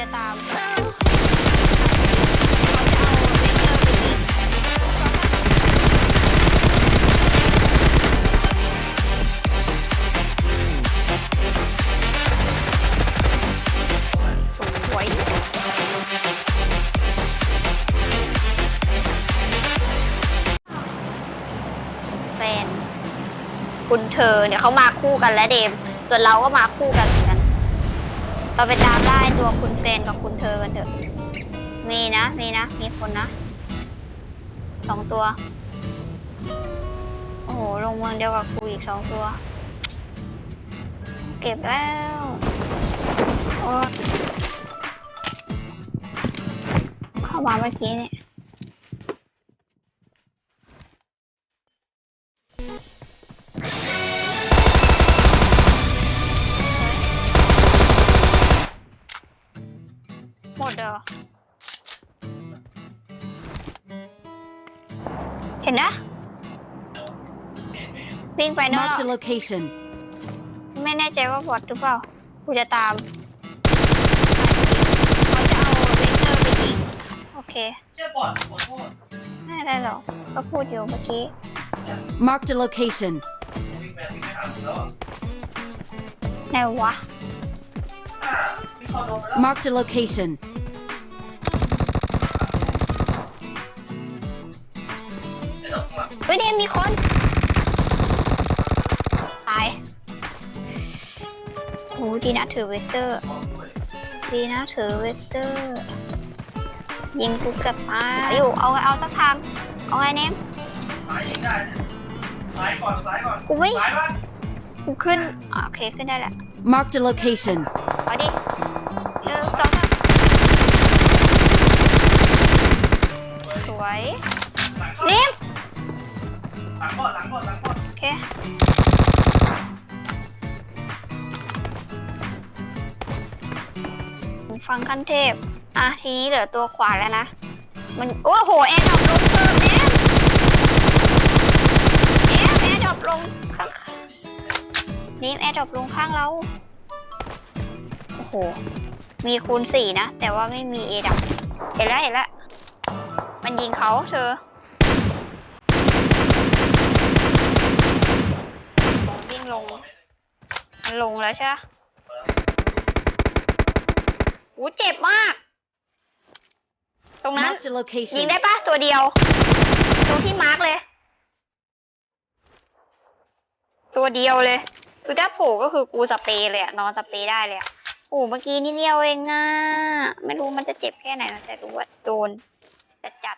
จะตามเขาจะเอาเวกเตอร์ไปยิงสวยแฟนคุณเธอเนี่ยเขามาคู่กันและเดม ส่วนเราก็มาคู่กัน เราไปตามได้ตัวคุณเฟนกับคุณเธอกันเถอะ มีนะ มีนะ มีคนนะ สองตัว โอ้โห ลงเมืองเดียวกับกูอีกสองตัว เก็บแล้วโอ้เข้ามาเมื่อกี้เนี่ย เหรอเห็นนะ วิ่งไปนั่นหรอ Marked a location. ไม่แน่ใจว่าบอทหรือเปล่า กูจะตามเขาจะเอาเวกเตอร์ไปยิง โอเค เชื่อบอดขอโทษไม่ได้หรอก ก็พูดอยู่เมื่อกี้ Marked a location. วิ่งไปวิ่งไปหามึงแล้วอะไหนวะ อ่าวิ่งเข้าโดนไปแล้ว Marked a location. ดอกข้างหลังเฮ้ยเดมมีคน ตายโหดีนะถือเวกเตอร์ขอด้วยดีนะถือเวกเตอร์ ยิงกูเกือบตายอยู่ เอาไงเอาสักทาง เอาไงเนมซ้ายยิงได้เนี่ยซ้ายก่อนซ้ายก่อนกูไม่ซ้ายบ้านกูขึ้นอะโอเคขึ้นได้แหละ Marked a location. เอาดิหนึ่งสองสามสวยหลังก่อนเนม หลังก่อนหลังก่อนหลังก่อนโอเค ฟังขั้นเทพ อะ ทีนี้เหลือตัวขวาแล้วนะ มัน โอ้โห แอร์ดรอปลงเพิ่มแนมแนมแอร์ดรอปลงข้างเนมแอร์ดรอปลงข้างเรา โอ้โห มีคูณสี่นะ แต่ว่าไม่มีเอดับเห็นแล้วเห็นแล้ว มันยิงเขาเธอ วิ่งลง มันลงแล้วใช่ไหมอู้เจ็บมาก ตรงนั้น Marked a ยิง location. ได้ปะตัวเดียว ตรงที่มาร์กเลย ตัวเดียวเลย คือถ้าโผล่ก็คือกูสเปรย์เลยอะนอนสเปรย์ได้เลยอะโอ้เมื่อกี้นิดเดียวเองอะไม่รู้มันจะเจ็บแค่ไหนนะแต่รู้ว่าโดนจัดจัด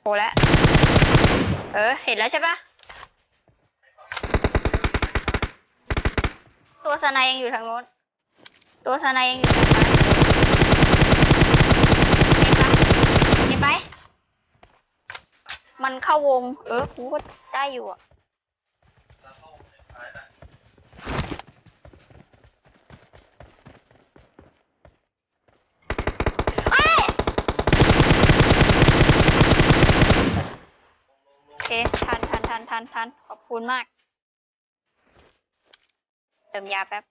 โผล่แล้ว เออ เห็นแล้วใช่ปะ ตัวสไนยังอยู่ทางโน้น ตัวสไนยังอยู่ทางซ้ายเห็นปะเห็นไหมมันเข้าวง เออกูก็ได้อยู่อะเอ้ยโอเค ทันทันทันทันทันขอบคุณมาก ติมยาแป๊บ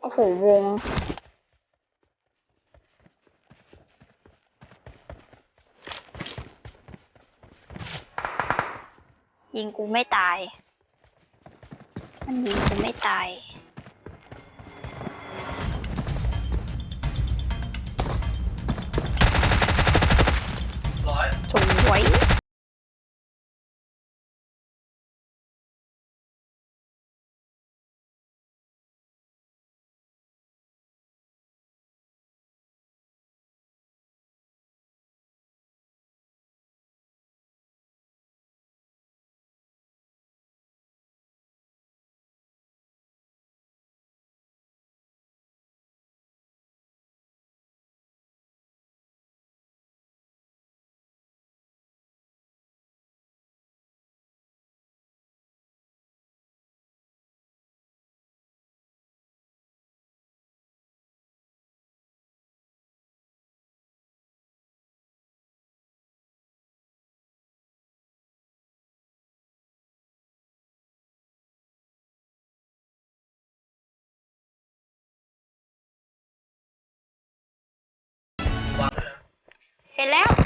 โอ้โห วง ยิงกูไม่ตาย มันยิงกูไม่ตายร้อย สวย Hello?